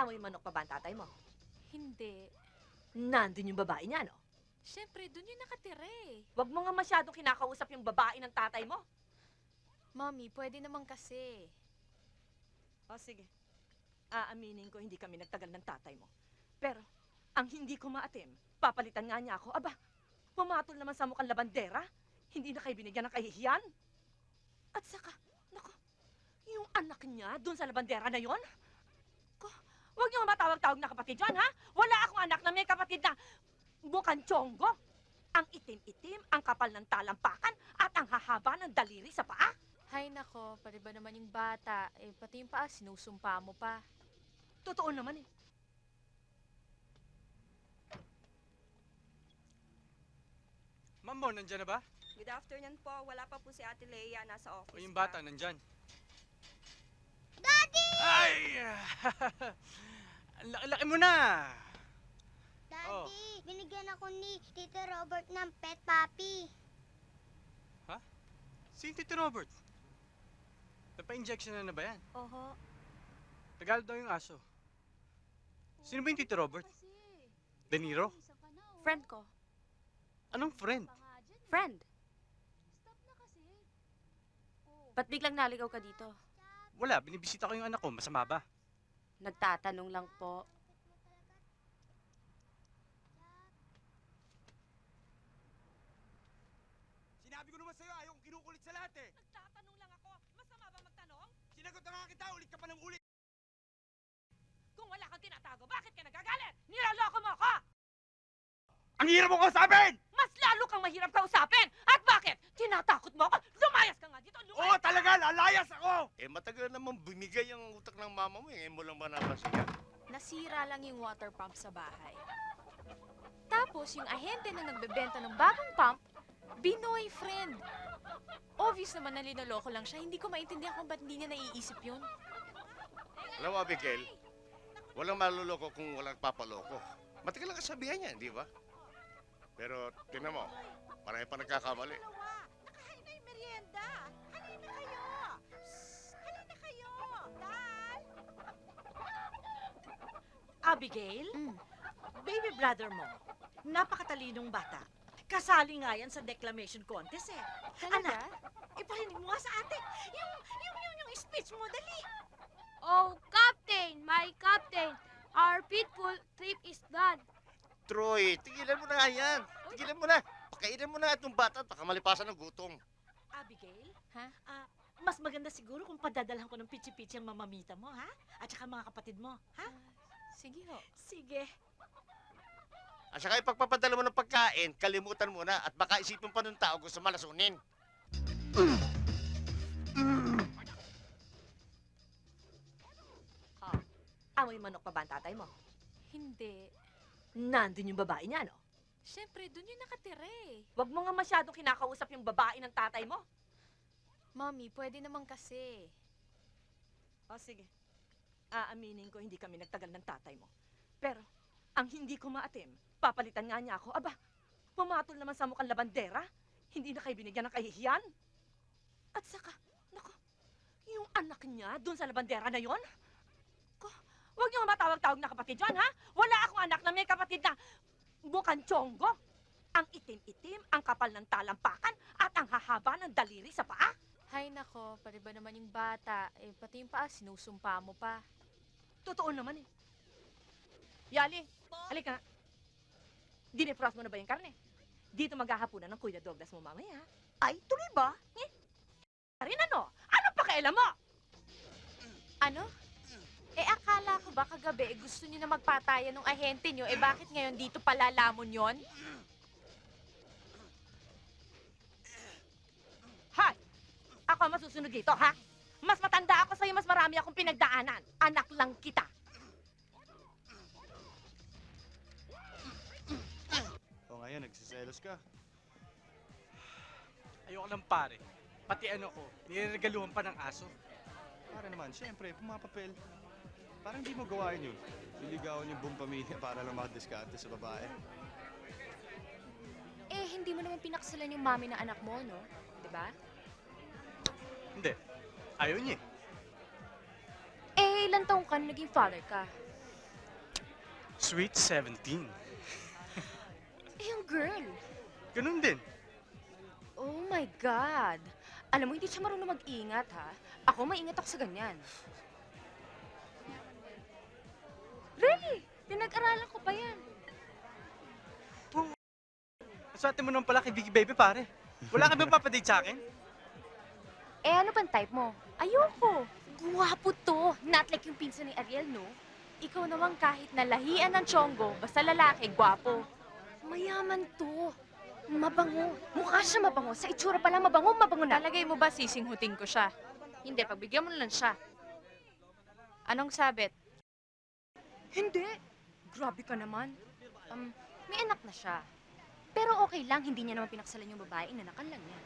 Amoy manok pa ba ang tatay mo? Hindi. Nandun yung babae niya, no? Siyempre, dun yung nakatira eh. Huwag mo nga masyadong kinakausap yung babae ng tatay mo. Mommy, pwede naman kasi. O sige, aaminin ko hindi kami nagtagal ng tatay mo. Pero, ang hindi ko maatim, papalitan nga niya ako. Aba, pumatol naman sa mukhang labandera. Hindi na kayo binigyan ng kahihiyan. At saka, naku, yung anak niya doon sa labandera na yon? Huwag niyo matawag-tawag na kapatid yun, ha? Wala akong anak na may kapatid na mukhang tsonggo. Ang itim-itim, ang kapal ng talampakan, at ang hahaba ng daliri sa paa. Hay nako, pati ba naman yung bata? Eh, pati yung paa, sinusumpa mo pa. Totoo naman eh. Ma'am Mo, nandyan na ba? Good afternoon po. Wala pa po si Ate Leia. Nasa office O yung pa. bata, nandyan? Daddy! Ay! Ang laki-laki mo na! Daddy, Oh. binigyan ako ni Tito Robert ng pet puppy. Si Tito Robert. Napa-injection na na ba yan? Oho. Tagalog daw yung aso. Sino ba yung Tito Robert? De Niro? Friend ko. Anong friend? Friend. Ba't biglang naligaw ka dito? Wala, binibisita ko yung anak ko. Masama ba? Nagtatanong lang po. Sinabi ko naman sa'yo, ayaw kong kinukulit sa lahat eh. Nagtatanong lang ako. Masama ba magtanong? Sinagot na nga kita, ulit ka pa ng ulit. Kung wala kang tinatago, bakit ka nagagalit? Niloloko mo ako! Ang hirap mo kausapin! Mas lalo kang mahirap kausapin! At bakit? Tinatakot mo ako? Lumayas ka nga dito! Oo Lumayas! talaga, lalayas ako! Eh, matagal naman bumigay ang utak ng mama mo. Eh, Ngayon mo lang ba napansin yan? Nasira lang yung water pump sa bahay. Tapos, yung ahente na nagbebenta ng bagong pump, Binoy friend. Obvious naman na linoloko lang siya. Hindi ko maintindihan kung ba't hindi niya naiisip yun. Alam mo, Abigail, walang maluloko kung walang papaloko. Matagal lang kasabihan niya, di ba? Pero, tingnan mo, parang pa nagkakamali. Nakahain na yung merienda. Halina kayo. Halina kayo. Dal. Abigail, Mm. baby brother mo, napakatalinong bata. Kasali nga yan sa declamation contest eh. Talaga? Ipahinig mo nga sa ate. Yung, yung, yung, yung speech mo, dali. Troy, tigilan mo na nga yan. Tigilan mo na. Pakainin mo na itong bata at baka malipasan ng gutom. Abigail? Ha? Ah, mas maganda siguro kung padadalhan ko ng pichi-pichi ang mamamita mo, ha? At saka mga kapatid mo, ha? Sige ho. Sige. At saka ipagpapadala mo ng pagkain, kalimutan mo na at baka isipin pa ng tao gusto malasunin. Oh, amoy manok pa ba ang tatay mo? Hindi. Nandun yung babae niya, no? Siyempre, dun yung nakatira eh. Huwag mo nga masyadong kinakausap yung babae ng tatay mo. Mommy, pwede naman kasi. O sige, aaminin ko hindi kami nagtagal ng tatay mo. Pero, ang hindi ko maatim, papalitan nga niya ako. Aba, pumatol naman sa mukhang labandera. Hindi na kayo binigyan ng kahihiyan. At saka, naku, yung anak niya doon sa labandera na yon? Huwag niyo matawag-tawag na kapatid yun, ha? Wala akong anak na may kapatid na mukhang tsonggo. Ang itim-itim, ang kapal ng talampakan, at ang hahaba ng daliri sa paa. Hay nako, pati ba naman yung bata? Eh, pati yung paa, sinusumpa mo pa. Totoo naman eh. Yali, halika nga. Dinefrost mo na ba yung karne? Dito maghahapunan ng Kuya Douglas mo mamaya. Ay, tuloy ba? Rin ano? Ano pakialam mo? Ano? Eh, akala ko ba kagabi eh, gusto niyo na magpatayan ng ahente niyo, eh bakit ngayon dito palalamon yon? Hay! Ako ang masusunod dito, ha? Mas matanda ako sa'yo, mas marami akong pinagdaanan. Anak lang kita. O ngayon, nagsiselos ka. Ayoko lang pare. Pati ano ko, niregaluhan pa ng aso. Para naman, syempre, pumapapel. Parang di mo gawain yun. Liligawan yung buong pamilya para lang makadiskarte sa babae. Eh, hindi mo naman pinaksalan yung mami ng anak mo, no? 'Di ba? Hindi. Ayaw niya eh. Eh, ilan taong ka nung naging father ka? Sweet 17. Eh, yung girl. Ganun din. Oh my God. Alam mo, hindi siya marunong mag-ingat, ha? Ako, maingat ako sa ganyan. Really? Pinag-aralan ko pa yan. Swerte mo naman pala kay Vicky Baby, pare. Wala ka ba papadate sa akin? Eh, ano bang type mo? Ayoko. Guwapo to. Not like yung pinsan ni Ariel, no? Ikaw naman kahit nalahian ng chongo, basta lalaki, gwapo. Mayaman to. Mabango. Mukha siya mabango. Sa itsura pa lang mabango, mabango na. Talagay mo ba sisinghutin ko siya? Hindi, pagbigyan mo na lang siya. Anong sabit? Hindi. Grabe ka naman. Um, may anak na siya. Pero okay lang, hindi niya naman pinaksalan yung babae, inanakan lang niya.